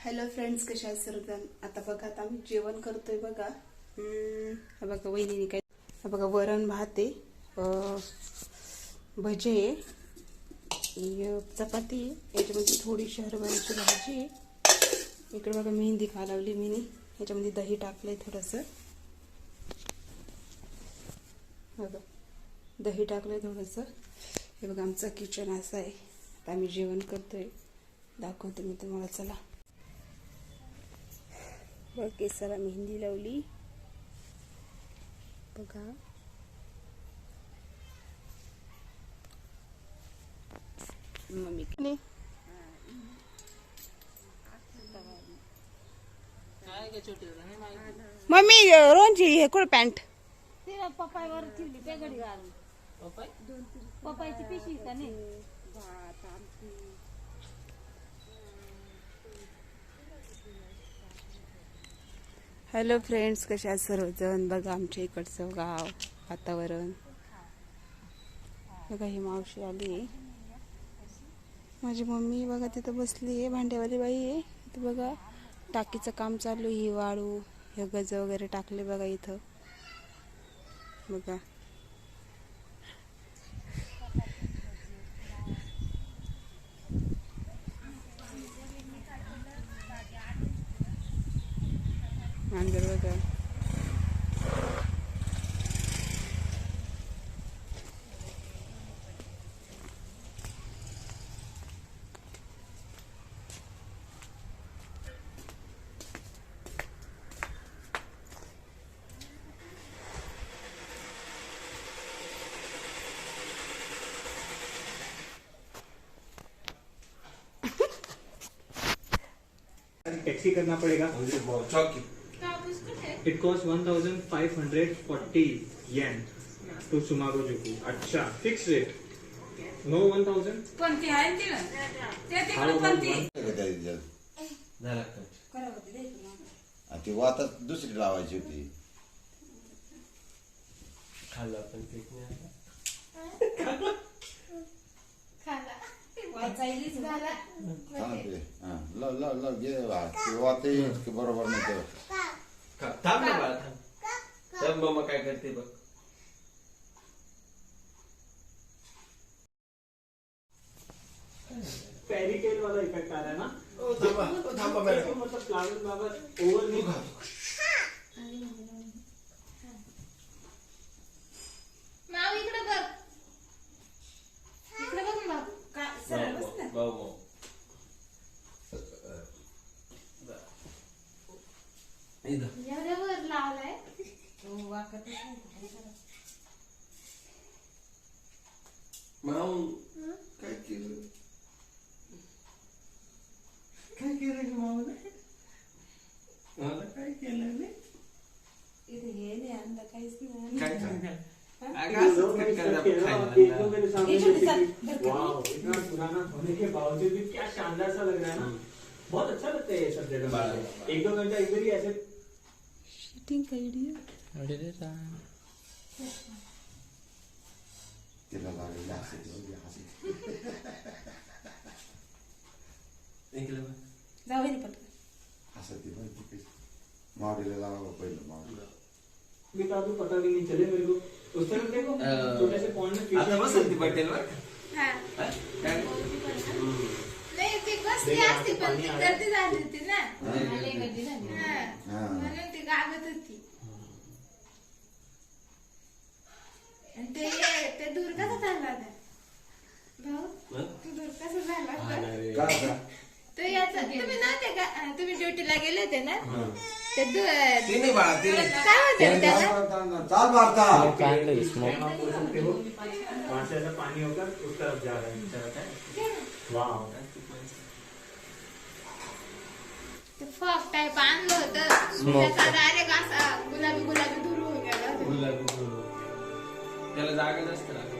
Hello friends कशा आहेत सर्वजण आता बघा आता आम्ही जेवण करतोय बघा. हम्म, हा बघा वहिनीने काय हा बघा वरण भात आहे भजे आहे चपाती आहे. याच्यामध्ये थोडीशी हरभऱ्याची भाजी आहे. इकडे बघा मेहंदी खा मी मीनी. याच्यामध्ये दही टाकलंय थोडंसं. बघा दही टाकलंय थोडंसं. हे बघा आमचं किचन असं आहे. आता आम्ही जेवण करतोय. दाखवते मी तुम्हाला चला. बघ केसाला मेहंदी लावली. बघा मम्मी. नाही मम्मी रोंची हे कुठं पॅन्ट. ते पपायवर ठेवली पेगडी घालून पपायची पिशवी का नाही? हॅलो फ्रेंड्स कशा आहेत सर्वजण? बघा आमच्या इकडचं गाव वातावरण. बघा ही मावशी आली आहे. माझी मम्मी बघा तिथं बसली आहे भांड्यावाली बाई आहे. इथं बघा टाकीचं काम चालू आहे ही वाळू हे गज वगैरे टाकले बघा इथं. बघा. बघा टैक्सी करना पड़ेगा. चौकी it cost one thousand five hundred forty yen to सुमागोजुकू अच्छा fix rate no one thousand पण ते आहे ते ना ते तिकडे पण ते झाला ती वातात दुसरी लावायची होती खाल्ला पण ठीक नाही थांब ते. हा, लाव लाव लाव घे वा. ती वात येईल की बरोबर नाही तर थांब ना बाळा थांब. तर मम्मा काय करते बघ. फेरी टेल वाला इफेक्ट आ रहा है ना थांबा थांबा मॅडम फ्लावर माव इकडे बघ. इकडे बघ ना काय सरळ बस ना भाऊ भाऊ इथं. माऊ काय केलं काय केलं ग माऊ मला काय केलं रे काय सांगाल अगं असंच खटखट खायला मेरे सामने वाओ इतना पुराना होने के बावजूद भी क्या शानदार सा लग रहा है ना बहुत अच्छा लगता है ये सब जगह। पे। एक दो घंटा इधर ही ऐसे शूटिंग व्हिडिओ तिला लागलेली हसायची हसायची. जाऊ दे पटकन हसायची कशी. मावडीला लावा पहिलं मावडीला भी तो पता भी नहीं चले मेरे को उस तरफ देखो छोटे से पॉइंट में आता फिश बसंती पटेलवर हा हा? नाही ती बसली असती पण ती गर्दी झाली होती ना हा. हा. म्हणून ती गागत होती आणि ते ते दूर कसा झाला होता भाऊ? तू दूर कसा झाला होता ना रे. का का? तो याचा तुम्ही नव्हते का? अं, तुम्ही ड्युटीला गेले होते ना? ते दु- ते नाही बाळा ते नाही. काय होते त्याला? चाल मारता. आप बोल सकते हो वहां से ऐसा पानी होकर उस तरफ जा रहा है वाह ते फॉग टाईप आणलं होतं. त्याचा डायरेक्ट असा गुलाबी गुलाबी धूर होऊन गेला होता. त्याला जागा जास्त लागते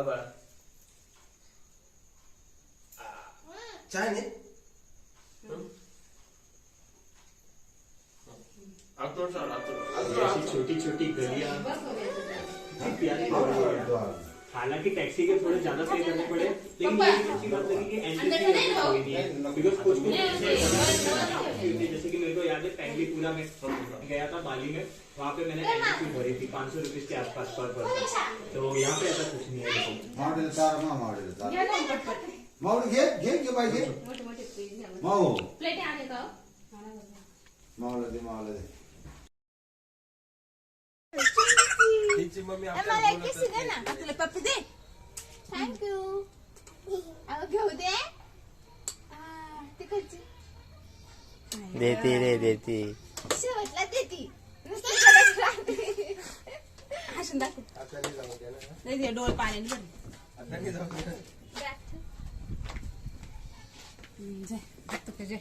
आ. बाळा. छान आहे. छोटी छोटी गलियां. बघ बघूया तुझं. प्यारी और गलियां। और द्वार हालांकि टैक्सी के थोड़े ज्यादा पे करने पड़े लेकिन पापा, ये अच्छी बात लगी कि एंट्री अंदर फी नहीं रहो। कोई नहीं है बिकॉज कुछ कुछ नहीं, नहीं, नहीं, नहीं। जैसे कि मेरे को याद है पहली पूरा में गया था बाली में वहाँ पे मैंने एंट्री फी भरी थी पाँच सौ रुपीज के आसपास पर पर्सन तो यहाँ पे ऐसा कुछ नहीं है देखो। मावडीला तार मा मावडीला तार घ्या ना पटपट. मावडी घे घे घे बाई घे मोठे मोठे प्लेट घ्या बरं. माऊ प्लेट तिची मम्मी आपल्याला बोलत असते. तुला पप्पी दे थँक्यू अगं घेऊ दे आ, तिकडची देते रे देते शेवटला देती नुसतं कडक राहते. हसून दाखव आता नाही जाऊ द्या ना. नाही ते डोळे पाण्याने भरले. आता नाही जाऊ द्या. बॅग ठेव. हम्म, जाय. बघतो का, जाय.